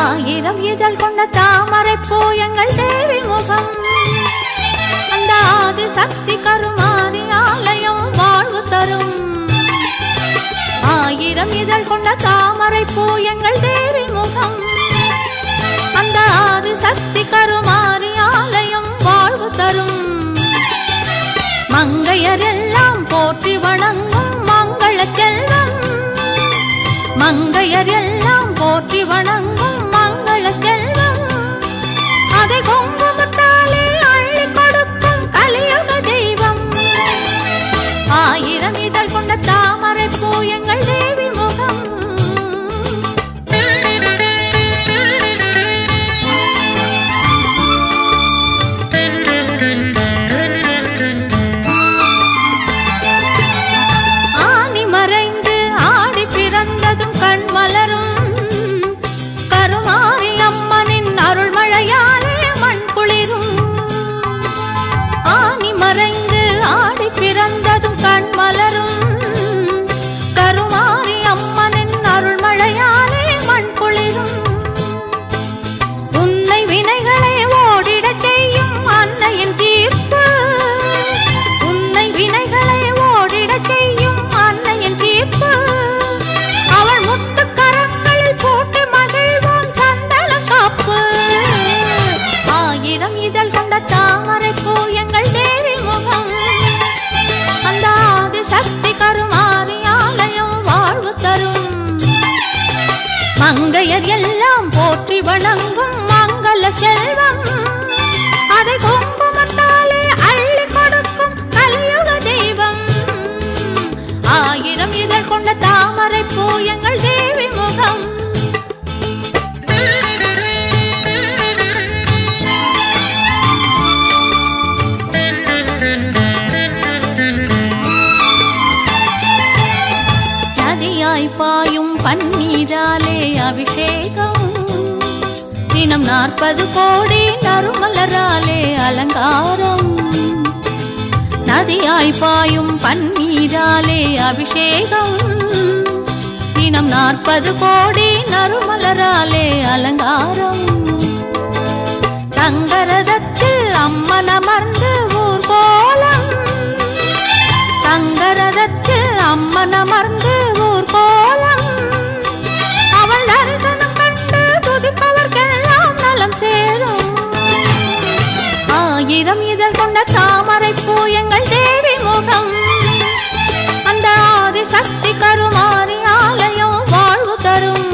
ஆயிரம் இதழ் கொண்ட தாமரை பூயங்கள் தேவி முகம் அந்த ஆதி சக்தி கருமாறி ஆயிரம் இதழ் கொண்ட தாமரை பூ எங்கள் தேவி முகம். அந்த ஆதி சக்தி கருமாறி ஆலயம் வாழ்வு தரும். மங்கையர் எல்லாம் போற்றி வணங்கும் மங்கள செல்வம். மங்கையர் எல்லாம் போற்றி வணங்கும் மங்கள செல்வம். அதை குங்குமத்தாலே அள்ளி கொடுக்கும் கலியுக தெய்வம். ஆயிரம் இதழ் கொண்ட மங்கையர் எல்லாம் போற்றி வணங்கும் மங்கள செல்வம். அதை குங்குமத்தாலே நதியாய் பாயும் பன்னீராலே அபிஷேகம். தினம் நாற்பது கோடி நறுமலராலே அலங்காரம். நதியாய் பாயும் பன்னீராலே அபிஷேகம். தினம் நாற்பது கோடி நறுமலராலே அலங்காரம். தங்கரதத்தில் அம்மன் அமர்ந்து ஆயிரம் இதழ் கொண்ட தாமரை பூ எங்கள் தேவி முகம். அந்த ஆதி சக்தி கருமாறி ஆலயம் வாழ்வு தரும்.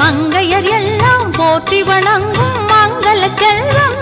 மங்கையர் எல்லாம் போற்றி வணங்கும் மங்கள செல்வம்.